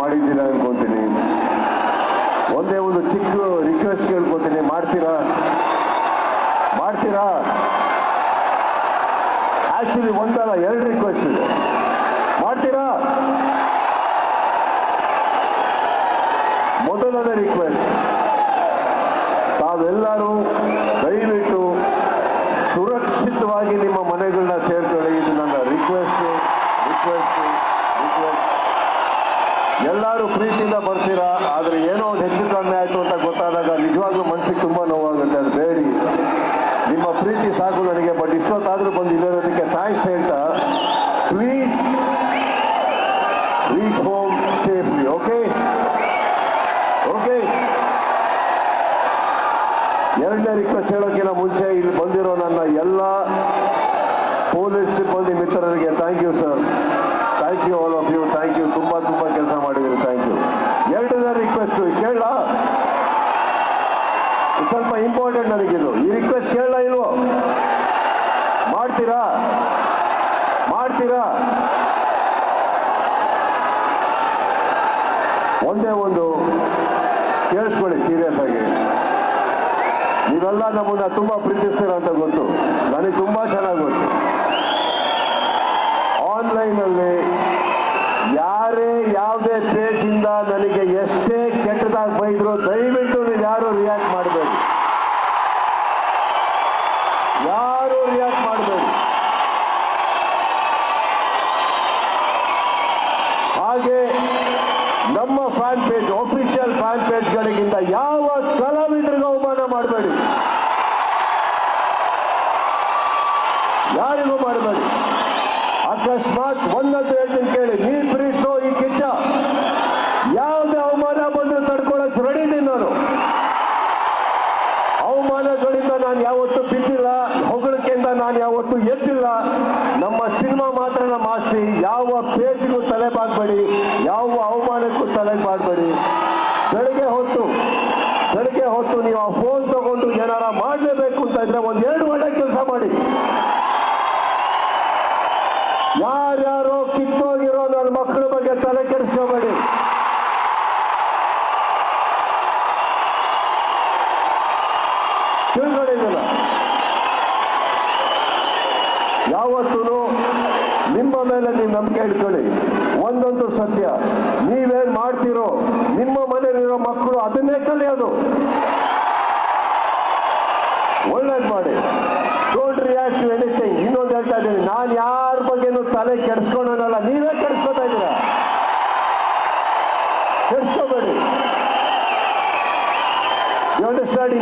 ಮಾಡಿದ್ದೀರಾ ಅನ್ಕೊಂತೀನಿ. ಒಂದೇ ಒಂದು ಚಿಕ್ಕ ರಿಕ್ವೆಸ್ಟ್ ಕೇಳ್ಕೊತೀನಿ. ಮಾಡ್ತೀರಾ? ಮಾಡ್ತೀರಾ? ಆಕ್ಚುಲಿ ಒಂದಲ್ಲ ಎರಡು ರಿಕ್ವೆಸ್ಟ್ ಇದೆ. ಮಾಡ್ತೀರಾ? ಮೊದಲನೇ ರಿಕ್ವೆಸ್ಟ್ ತಾವೆಲ್ಲರೂ ದಯವಿಟ್ಟು ಸುರಕ್ಷಿತವಾಗಿ ನಿಮ್ಮ ಮನೆಗಳನ್ನ ಸೇರ್ಕೊಳ್ಳಿ ಇದು ನನ್ನ ರಿಕ್ವೆಸ್ಟ್ ರಿಕ್ವೆಸ್ಟ್ ರಿಕ್ವೆಸ್ಟ್ ಎಲ್ಲರೂ ಪ್ರೀತಿಯಿಂದ ಬರ್ತೀರಾ? ಆದರೆ ಏನೋ ಒಂದು ಹೆಚ್ಚು ಕಡಿಮೆ ಆಯಿತು ಅಂತ ಗೊತ್ತಾದಾಗ ನಿಜವಾಗ್ಲೂ ಮನಸ್ಸಿಗೆ ತುಂಬ ನೋವಾಗುತ್ತೆ, ಅದು ಬೇಡಿ. ನಿಮ್ಮ ಪ್ರೀತಿ ಸಾಕು ನನಗೆ ಬಟ್ ಇಷ್ಟೊತ್ತಾದರೂ ಬಂದು ಇಲ್ಲಿರೋದಕ್ಕೆ ಥ್ಯಾಂಕ್ಸ್ ಹೇಳ್ತಾ please reach home safely okay okay ಎರಡನೇ ರಿಕ್ವೆಸ್ಟ್ ಹೇಳೋಕ್ಕಿಂತ ಮುಂಚೆ ಇಲ್ಲಿ ಬಂದಿರೋ ನನ್ನ ಎಲ್ಲ ಪೊಲೀಸ್ ಸಿಬ್ಬಂದಿ ಮಿತ್ರರಿಗೆ thank you sir thank you all of you thank you ತುಂಬ ತುಂಬ ಕೆಲಸ ಮಾಡಿದ್ದೀರಿ ಥ್ಯಾಂಕ್ ಯು ಎರಡನೇ ರಿಕ್ವೆಸ್ಟ್ ಕೇಳ ಸ್ವಲ್ಪ ನನಗಿದು ಈ ರಿಕ್ವೆಸ್ಟ್ ಕೇಳಲ್ಲ ಇಲ್ವೋ? ಮಾಡ್ತೀರಾ? ಮಾಡ್ತೀರಾ? ಒಂದೇ ಒಂದು ಕೇಳಿಸ್ಕೊಳ್ಳಿ ಸೀರಿಯಸ್ ಆಗಿ. ನೀವೆಲ್ಲ ನಮ್ಮನ್ನ ತುಂಬಾ ಪ್ರೀತಿಸ್ತೀರ ಅಂತ ಗೊತ್ತು. ನನಗೆ ತುಂಬಾ ಚೆನ್ನಾಗಿ ಗೊತ್ತು. ಆನ್ಲೈನಲ್ಲಿ ಯಾರೇ ಯಾವುದೇ ಪೇಜಿಂದ ನನಗೆ ಎಷ್ಟೇ ಕೆಟ್ಟದಾಗಿ ಬೈದ್ರು ದಯವಿಟ್ಟು ನೀವು ಯಾರು ರಿಯಾಕ್ಟ್ ಮಾಡಬೇಡಿ. ಯಾರು ರಿಯಾಕ್ಟ್ ಮಾಡಬೇಡಿ ಹಾಗೆ ನಮ್ಮ ಫ್ಯಾನ್ ಪೇಜ್ ಆಫಿಷಿಯಲ್ ಫ್ಯಾನ್ ಪೇಜ್ಗಳಿಗಿಂತ ಯಾವ ಕಲಾವಿದರಿಗೂ ಅವಮಾನ ಮಾಡಬೇಡಿ. ಯಾರಿಗೂ ಮಾಡಬೇಡಿ. ಅಕಸ್ಮಾತ್ ಒಂದಂತ ಹೇಳ್ತೀನಿ ಕೇಳಿ, ನೀ ಪ್ರೀಸೋ ಈ ಕಿಚ್ಚ ಯಾವುದೇ ಅವಮಾನ ಬಂದ್ರೆ ತಡ್ಕೊಳಕ್ ರೆಡಿ ಇದ್ದೀನಿ ನಾನು ಅವಮಾನಗಳಿಂದ ನಾನು ಯಾವತ್ತೂ ಬಿದ್ದಿಲ್ಲ ಹೊಗಳಿಕೆಯಿಂದ ನಾನು ಯಾವತ್ತೂ ಎದ್ದಿಲ್ಲ ನಮ್ಮ ಸಿನಿಮಾ ಮಾತ್ರ ನಮ್ಮ ಆಸ್ತಿ ಯಾವ ಪೇಜ್ಗೂ ತಲೆ ಬಾಗ್ಬೇಡಿ. ಯಾವ ಅವಮಾನಕ್ಕೂ ತಲೆ ಬಾಗ್ಬೇಡಿ. ಬೆಳಗ್ಗೆ ಹೊತ್ತು ಬೆಳಗ್ಗೆ ಹೊತ್ತು ನೀವು ಆ ಫೋನ್ ತಗೊಂಡು ಏನಾರ ಮಾಡಲೇಬೇಕು ಅಂತ ಇದ್ರೆ ಒಂದ್ ಎರಡು ಒಳ್ಳೆ ಕೆಲಸ ಮಾಡಿ. ಯಾರ್ಯಾರೋ ಕಿತ್ತೋಗಿರೋ ನನ್ನ ಮಕ್ಕಳ ಬಗ್ಗೆ ತಲೆ ಕೆಡಿಸ್ಕೋಬೇಡಿ ತಿಳ್ಕೊಂಡಿದ್ದಲ್ಲ ಯಾವತ್ತೂ ಮೇಲೆ ನೀವು ನಂಬಿಕೆ ಇಟ್ಕೊಳ್ಳಿ ಒಂದೊಂದು ಸತ್ಯ. ನೀವೇನ್ ಮಾಡ್ತೀರೋ, ನಿಮ್ಮ ಮನೆಯಲ್ಲಿರೋ ಮಕ್ಕಳು ಅದನ್ನೇ ಕಲಿಯೋದು ಒಳ್ಳೇದು ಮಾಡಿ. ಡೋಂಟ್ ರಿಯಾಕ್ಟ್ ಟು ಎನಿಥಿಂಗ್ ಇನ್ನೊಂದು ಹೇಳ್ತಾ ಇದ್ದೀನಿ. ನಾನು ಯಾರ ಬಗ್ಗೆನೂ ತಲೆ ಕೆಡಿಸ್ಕೊಳ್ಳೋನಲ್ಲ ನೀವೇ ಕೆಡಿಸ್ಕೊತಾ ಇದ್ದೀರಾ? ಕೆಡಿಸ್ಕೋಬೇಡಿ. ಅಂಡರ್ಸ್ಟ್ಯಾಂಡ್ ಈ